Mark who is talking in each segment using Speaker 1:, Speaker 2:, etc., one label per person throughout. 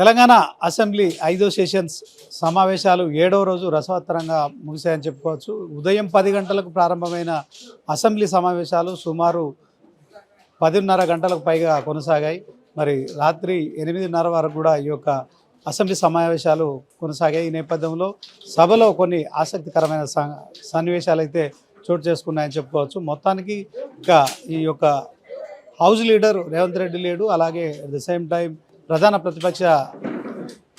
Speaker 1: Telangana assembly ఐదో sessions సమావేశాలు ఏడవ రోజు రసవత్తరంగా ముగిశాయని చెప్పుకోవచ్చు. ఉదయం పది గంటలకు ప్రారంభమైన అసెంబ్లీ సమావేశాలు సుమారు పదిన్నర గంటలకు పైగా కొనసాగాయి. మరి రాత్రి ఎనిమిదిన్నర వరకు కూడా ఈ యొక్క అసెంబ్లీ సమావేశాలు కొనసాగాయి. ఈ నేపథ్యంలో సభలో కొన్ని ఆసక్తికరమైన సన్నివేశాలు అయితే చోటు చేసుకున్నాయని చెప్పుకోవచ్చు. మొత్తానికి ఇక ఈ యొక్క హౌస్ లీడర్ రేవంత్ రెడ్డి లేడు. అలాగే అట్ ద సేమ్ టైం ప్రధాన ప్రతిపక్ష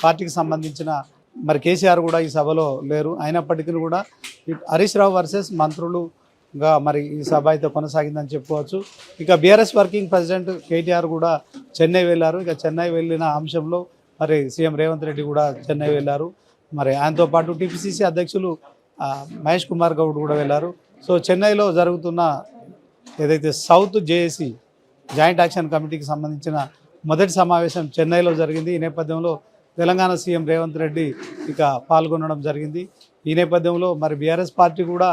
Speaker 1: పార్టీకి సంబంధించిన మరి కేసీఆర్ కూడా ఈ సభలో లేరు. అయినప్పటికీ కూడా హరీష్ రావు వర్సెస్ మంత్రులుగా మరి ఈ సభ అయితే కొనసాగిందని చెప్పుకోవచ్చు. ఇక బీఆర్ఎస్ వర్కింగ్ ప్రెసిడెంట్ కేటీఆర్ కూడా చెన్నై వెళ్ళారు. ఇక చెన్నై వెళ్ళిన అంశంలో మరి సీఎం రేవంత్ రెడ్డి కూడా చెన్నై వెళ్ళారు. మరి ఆయనతో పాటు టీపీసీసీ అధ్యక్షులు మహేష్ కుమార్ గౌడ్ కూడా వెళ్ళారు. సో చెన్నైలో జరుగుతున్న ఏదైతే సౌత్ జేఏసీ జాయింట్ యాక్షన్ కమిటీకి సంబంధించిన మొదటి సమావేశం చెన్నైలో జరిగింది. ఈ నేపథ్యంలో తెలంగాణ సీఎం రేవంత్ రెడ్డి ఇక పాల్గొనడం జరిగింది. ఈ నేపథ్యంలో మరి బీఆర్ఎస్ పార్టీ కూడా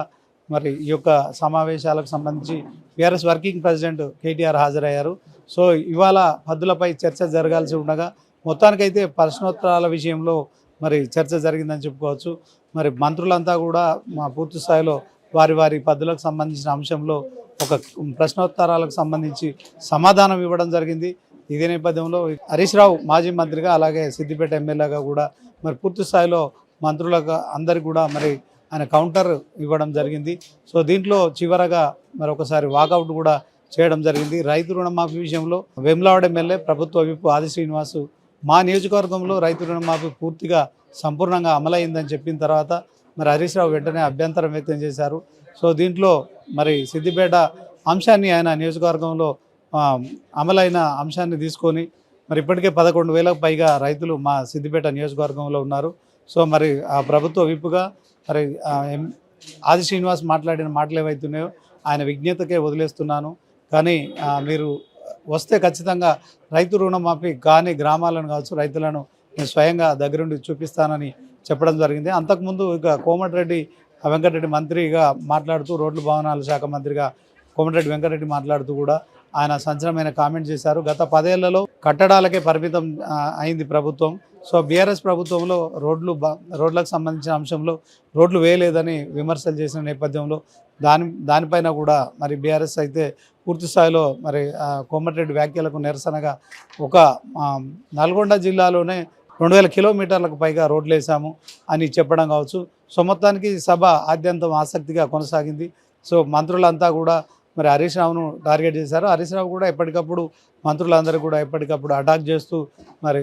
Speaker 1: మరి ఈ యొక్క సమావేశాలకు సంబంధించి బీఆర్ఎస్ వర్కింగ్ ప్రెసిడెంట్ కేటీఆర్ హాజరయ్యారు. సో ఇవాళ పద్దులపై చర్చ జరగాల్సి ఉండగా మొత్తానికైతే ప్రశ్నోత్తరాల విషయంలో మరి చర్చ జరిగిందని చెప్పుకోవచ్చు. మరి మంత్రులంతా కూడా మా పూర్తి స్థాయిలో వారి వారి పద్దులకు సంబంధించిన అంశంలో ఒక ప్రశ్నోత్తరాలకు సంబంధించి సమాధానం ఇవ్వడం జరిగింది. ఇదే నేపథ్యంలో హరీష్ రావు మాజీ మంత్రిగా అలాగే సిద్దిపేట ఎమ్మెల్యేగా కూడా మరి పూర్తి స్థాయిలో మంత్రులకు అందరికి కూడా మరి ఆయన కౌంటర్ ఇవ్వడం జరిగింది. సో దీంట్లో చివరగా మరి ఒకసారి వాకౌట్ కూడా చేయడం జరిగింది. రైతు రుణమాఫీ విషయంలో వెమ్లావాడ ఎమ్మెల్యే ప్రభుత్వ విప్పు ఆది శ్రీనివాసు మా నియోజకవర్గంలో రైతు రుణమాఫీ పూర్తిగా సంపూర్ణంగా అమలైందని చెప్పిన తర్వాత మరి హరీష్ రావు వెంటనే అభ్యంతరం వ్యక్తం చేశారు. సో దీంట్లో మరి సిద్దిపేట అంశాన్ని ఆయన నియోజకవర్గంలో అమలైన అంశాన్ని తీసుకొని మరి ఇప్పటికే పదకొండు వేలకు పైగా రైతులు మా సిద్దిపేట నియోజకవర్గంలో ఉన్నారు. సో మరి ఆ ప్రభుత్వ విప్పుగా మరి ఎం- ఆది శ్రీనివాస్ మాట్లాడిన మాటలు ఏవైతున్నాయో ఆయన విజ్ఞతకే వదిలేస్తున్నాను. కానీ మీరు వస్తే ఖచ్చితంగా రైతు రుణమాఫీ కానీ గ్రామాలను కావచ్చు రైతులను నేను స్వయంగా దగ్గరుండి చూపిస్తానని చెప్పడం జరిగింది. అంతకుముందు ఇక కోమటిరెడ్డి వెంకటరెడ్డి మంత్రిగా మాట్లాడుతూ రోడ్లు భవనాల శాఖ మంత్రిగా కోమటిరెడ్డి వెంకటరెడ్డి మాట్లాడుతూ కూడా ఆయన సంచలనమైన కామెంట్ చేశారు. గత పదేళ్ళలో కట్టడాలకే పరిమితం అయింది ప్రభుత్వం. సో బీఆర్ఎస్ ప్రభుత్వంలో రోడ్లు రోడ్లకు సంబంధించిన అంశంలో రోడ్లు వేయలేదని విమర్శలు చేసిన నేపథ్యంలో దాని దానిపైన కూడా మరి బీఆర్ఎస్ అయితే పూర్తి స్థాయిలో మరి కోమటిరెడ్డి వ్యాఖ్యలకు నిరసనగా ఒక నల్గొండ జిల్లాలోనే రెండు వేల కిలోమీటర్లకు పైగా రోడ్లు వేసాము అని చెప్పడం కావచ్చు. సో మొత్తానికి సభ ఆద్యంతం ఆసక్తిగా కొనసాగింది. సో మంత్రులంతా కూడా మరి హరీష్ రావును టార్గెట్ చేశారు. హరీష్ రావు కూడా ఎప్పటికప్పుడు మంత్రులందరూ కూడా ఎప్పటికప్పుడు అటాక్ చేస్తూ మరి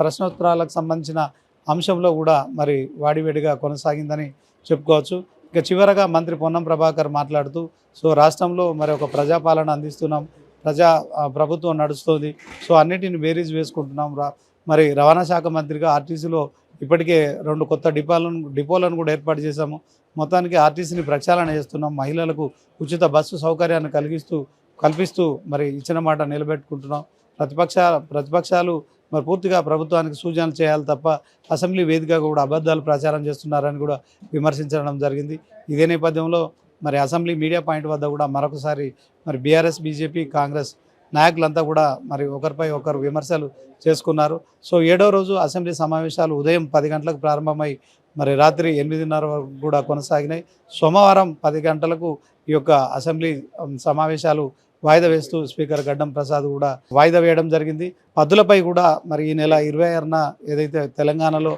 Speaker 1: ప్రశ్నోత్తరాలకు సంబంధించిన అంశంలో కూడా మరి వాడివేడిగా కొనసాగిందని చెప్పుకోవచ్చు. ఇక చివరగా మంత్రి పొన్నం ప్రభాకర్ మాట్లాడుతూ సో రాష్ట్రంలో మరి ఒక ప్రజాపాలన అందిస్తున్నాం. ప్రజా ప్రభుత్వం నడుస్తుంది. సో అన్నిటిని బేరీజ్ వేసుకుంటున్నాం రా. మరి రవాణా శాఖ మంత్రిగా ఆర్టీసీలో ఇప్పటికే రెండు కొత్త డిపోలను డిపోలను కూడా ఏర్పాటు చేశాము. మొత్తానికి ఆర్టీసీని ప్రక్షాళన చేస్తున్నాం. మహిళలకు ఉచిత బస్సు సౌకర్యాన్ని కలిగిస్తూ కల్పిస్తూ మరి ఇచ్చిన మాట నిలబెట్టుకుంటున్నాం. ప్రతిపక్ష ప్రతిపక్షాలు మరి పూర్తిగా ప్రభుత్వానికి సూచనలు చేయాలి తప్ప అసెంబ్లీ వేదికగా కూడా అబద్ధాలు ప్రచారం చేస్తున్నారని కూడా విమర్శించడం జరిగింది. ఇదే నేపథ్యంలో మరి అసెంబ్లీ మీడియా పాయింట్ వద్ద కూడా మరొకసారి మరి బీఆర్ఎస్ బీజేపీ కాంగ్రెస్ నాయకులంతా కూడా మరి ఒకరిపై ఒకరు విమర్శలు చేసుకున్నారు. సో ఏడో రోజు అసెంబ్లీ సమావేశాలు ఉదయం పది గంటలకు ప్రారంభమై మరి రాత్రి ఎనిమిదిన్నర వరకు కూడా కొనసాగినాయి. సోమవారం పది గంటలకు ఈ యొక్క అసెంబ్లీ సమావేశాలు వాయిదా వేస్తూ స్పీకర్ గడ్డం ప్రసాద్ కూడా వాయిదా వేయడం జరిగింది. పద్దులపై కూడా మరి ఈ నెల ఇరవై ఆరున ఏదైతే తెలంగాణలో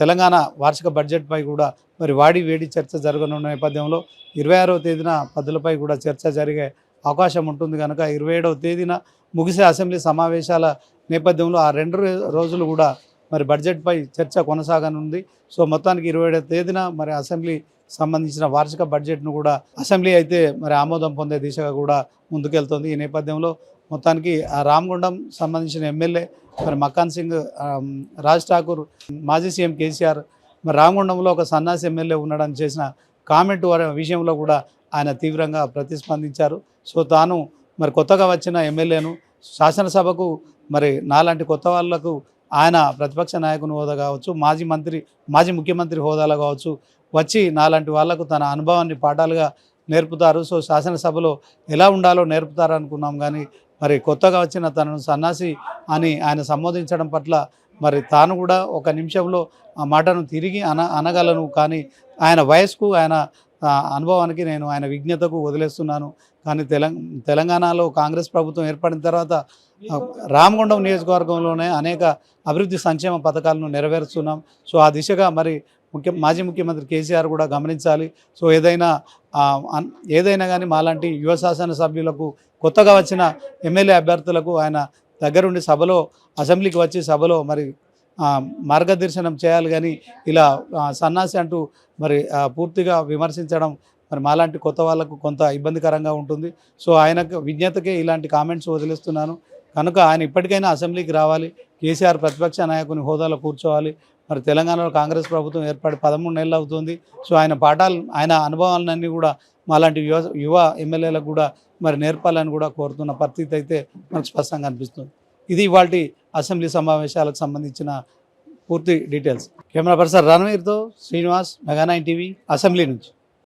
Speaker 1: తెలంగాణ వార్షిక బడ్జెట్పై కూడా మరి వాడి వేడి చర్చ జరగనున్న నేపథ్యంలో ఇరవై ఆరవ తేదీన పద్దులపై కూడా చర్చ జరిగే అవకాశం ఉంటుంది కనుక ఇరవై ఏడవ తేదీన ముగిసే అసెంబ్లీ సమావేశాల నేపథ్యంలో ఆ రెండు రోజులు కూడా మరి బడ్జెట్పై చర్చ కొనసాగనుంది. సో మొత్తానికి ఇరవై ఏడవ తేదీన మరి అసెంబ్లీ సంబంధించిన వార్షిక బడ్జెట్ను కూడా అసెంబ్లీ అయితే మరి ఆమోదం పొందే దిశగా కూడా ముందుకెళ్తుంది. ఈ నేపథ్యంలో మొత్తానికి ఆ రామగుండం సంబంధించిన ఎమ్మెల్యే మరి మకాన్ సింగ్ రాజ్ ఠాకూర్ మాజీ సీఎం కేసీఆర్ మరి రామగుండంలో ఒక సన్నాసి ఎమ్మెల్యే ఉండడం చేసిన కామెంట్ వారి విషయంలో కూడా ఆయన తీవ్రంగా ప్రతిస్పందించారు. సో తాను మరి కొత్తగా వచ్చిన ఎమ్మెల్యేను శాసనసభకు మరి నాలాంటి కొత్త వాళ్ళకు ఆయన ప్రతిపక్ష నాయకుని హోదా కావచ్చు మాజీ మంత్రి మాజీ ముఖ్యమంత్రి హోదాలో కావచ్చు వచ్చి నాలాంటి వాళ్ళకు తన అనుభవాన్ని పాఠాలుగా నేర్పుతారు. సో శాసనసభలో ఎలా ఉండాలో నేర్పుతారు అనుకున్నాం కానీ మరి కొత్తగా వచ్చిన తనను సన్నాసి అని ఆయన సంబోధించడం పట్ల మరి తాను కూడా ఒక నిమిషంలో ఆ మాటను తిరిగి అన అనగలను. కానీ ఆయన వయస్కు ఆయన అనుభవానికి నేను ఆయన విజ్ఞతకు వదిలేస్తున్నాను. కానీ తెలంగాణలో కాంగ్రెస్ ప్రభుత్వం ఏర్పడిన తర్వాత రామగుండం నియోజకవర్గంలోనే అనేక అభివృద్ధి సంక్షేమ పథకాలను నెరవేరుస్తున్నాం. సో ఆ దిశగా మరి ముఖ్య మాజీ ముఖ్యమంత్రి కేసీఆర్ కూడా గమనించాలి. సో ఏదైనా ఏదైనా కానీ మాలాంటి యువ శాసన సభ్యులకు కొత్తగా వచ్చిన ఎమ్మెల్యే అభ్యర్థులకు ఆయన దగ్గరుండి సభలో అసెంబ్లీకి వచ్చి సభలో మరి మార్గదర్శనం చేయాలి కానీ ఇలా సన్నాసి అంటూ మరి పూర్తిగా విమర్శించడం మరి మాలాంటి కొత్త వాళ్ళకు కొంత ఇబ్బందికరంగా ఉంటుంది. సో ఆయనకు విజ్ఞతకే ఇలాంటి కామెంట్స్ వదిలేస్తున్నాను. కనుక ఆయన ఇప్పటికైనా అసెంబ్లీకి రావాలి. కేసీఆర్ ప్రతిపక్ష నాయకుని హోదాలో కూర్చోవాలి. మరి తెలంగాణలో కాంగ్రెస్ ప్రభుత్వం ఏర్పడి పదమూడు నెలలు అవుతుంది. సో ఆయన పాఠాలు ఆయన అనుభవాలన్నీ కూడా మాలాంటి యువ యువ ఎమ్మెల్యేలకు కూడా మరి నేర్పాలని కూడా కోరుతున్న పరిస్థితి అయితే మనకు స్పష్టంగా అనిపిస్తుంది. ఇది ఇవాళ అసెంబ్లీ సమావేశాలకు సంబంధించిన పూర్తి details. Camera person రణవీర్తో Srinivas Mega nine TV assembly నుంచి.